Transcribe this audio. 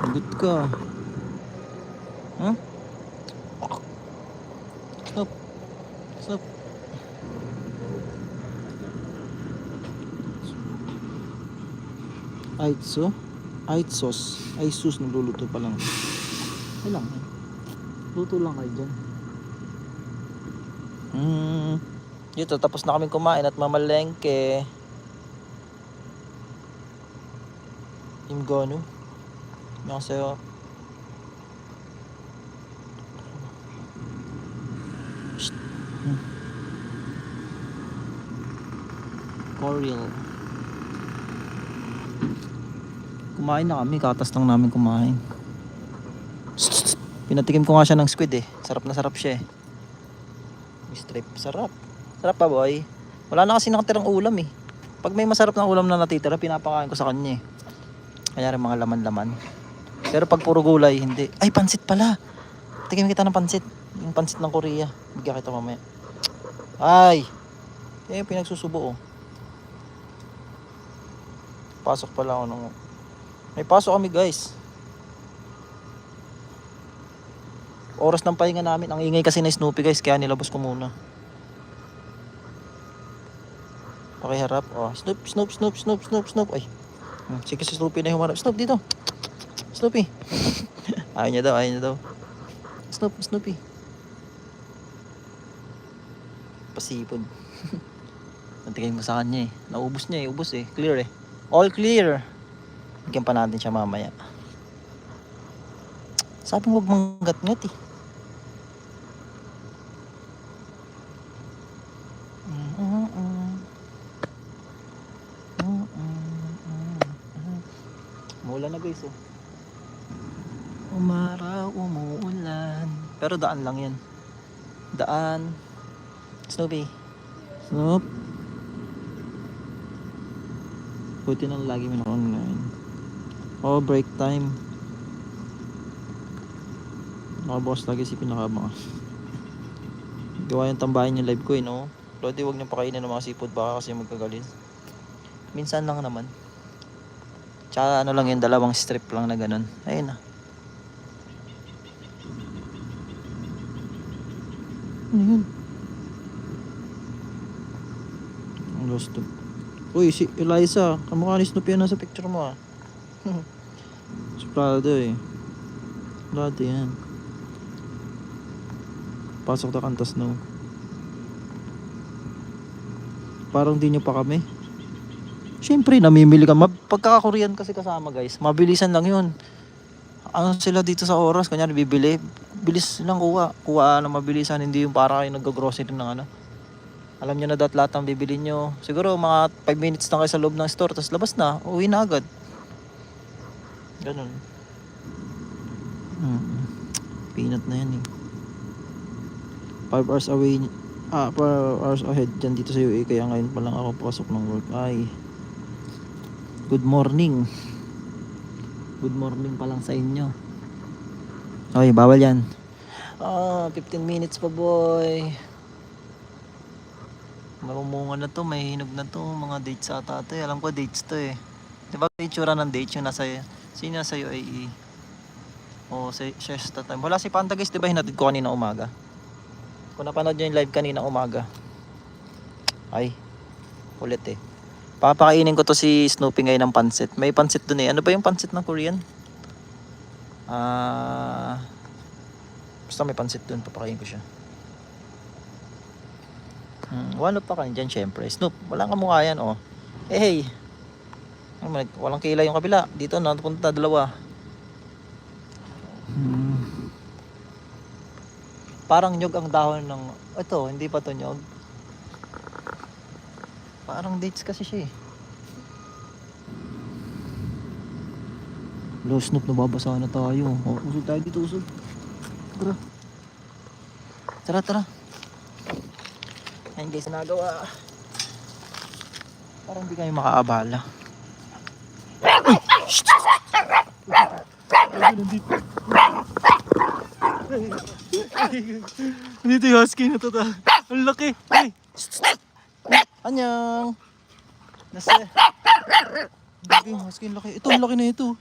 Good ka. Huh? Stop. Stop. Aitso? Aitsos. Aisus nagluluto pa lang. Ay lang. Luto lang kayo dyan. Hmm. Dito, tapos na kami kumain at mamalengke. Yung gano. Yung sa'yo. Shh. Hmm. Coriel. Kumain na kami, katas lang namin kumain. Pinatikim ko nga siya ng squid eh. Sarap na sarap siya eh. Strip. Sarap. Sarap pa boy. Wala na kasi nakatirang ulam eh. Pag may masarap na ulam na natitira, pinapakain ko sa kanya eh. Kaya rin mga laman-laman. Pero pag puro gulay, hindi. Ay, pansit pala. Tikim kita ng pansit. Yung pansit ng Korea. Bigyan kita mamaya. Ay! Eh, pinagsusubo oh. Pasok pala ako nung... May pasok kami guys. Oras ng pahinga namin. Ang ingay kasi na Snoopy guys. Kaya nilabas ko muna. Pakiharap. Oh, Snoop, Snoop, Snoop, Snoop, Snoop, Snoop. Ay. Hmm, Sige si Snoopy na humarap. Snoop dito. Snoopy. ayaw niya daw, ayaw niya daw. Snoop, Snoopy. Pasipon. Nantigay mo sa kanya eh. Naubos niya eh. Ubos eh. Clear eh. All clear. Bigyan pa natin siya mamaya. Sabi mo huwag manggat-ngat eh. Umuulan na guys oh. Umaraw, umuulan. Pero daan lang yan. Daan. Snoopy. Snoop. Buti nang lagi mo na online. Oh, break time. Nakaboss lagi si pinakabang. Gawa yung tambahin yung live ko eh, no? Lodi, huwag niyo pakainin ng mga seafood baka kasi magkagalit. Minsan lang naman. Tsaka ano lang yung dalawang strip lang na ganun. Ayun na. Ano yun? Ang lost to. Uy, si Eliza. Kamukha ni Snoopy yan nasa picture mo ah. si Prado eh. Prado yan. Pasok na kantas no. Parang di nyo pa kami. Siyempre, namimili ka. Pagkaka-Korean kasi kasama guys, mabilisan lang yun. Ano sila dito sa oras, kunyari bibili, bilis lang kuha. Kuha na mabilisan, hindi yung para kayo nag-grocery ng ano. Alam nyo na dapat lahat ng bibili nyo. Siguro mga 5 minutes lang kayo sa loob ng store, tapos labas na, uwi na agad. Ganun. Mm. Peanut na yan eh. 5 hours away, ah, 4 hours ahead dyan dito sa UAE, kaya ngayon pa lang ako pasok ng work. Ay, Good morning. Good morning pa lang sa inyo. Okay, bawal yan. Ah, 15 minutes pa boy. Marumunga na to, may hinog na to. Mga dates ata to eh. Alam ko dates to eh. Di ba itsura ng dates yung nasa, sino nasa UAE? O sa siesta time. Wala si Panda guys, di ba hinatid ko kanina umaga? Kung napanood nyo yung live kanina umaga. Ay, ulit eh. Papakainin ko to si Snoopy ngayon ng pansit. May pansit dun eh. Ano ba yung pansit ng Korean? Ah... basta may pansit dun. Papakainin ko siya. Hmm, up pa kanin dyan syempre. Snoop, walang kamukha yan oh. Eh hey. Ano, walang kilay yung kabila. Dito na napunta dalawa. Hmm. Parang nyog ang dahon ng... Ito, hindi pa to nyog. Parang dates kasi siya eh. Lo, Snoop, nababasa na tayo. Oh, usog tayo dito, usog. Tara. Tara, tara. Ayun guys, nagawa. Parang hindi kayo makaabala. Nandito yung husky na to. ta. Ang laki. Ay! Anyang! Nasa... Laki, ang laki. Ito, ang laki na ito.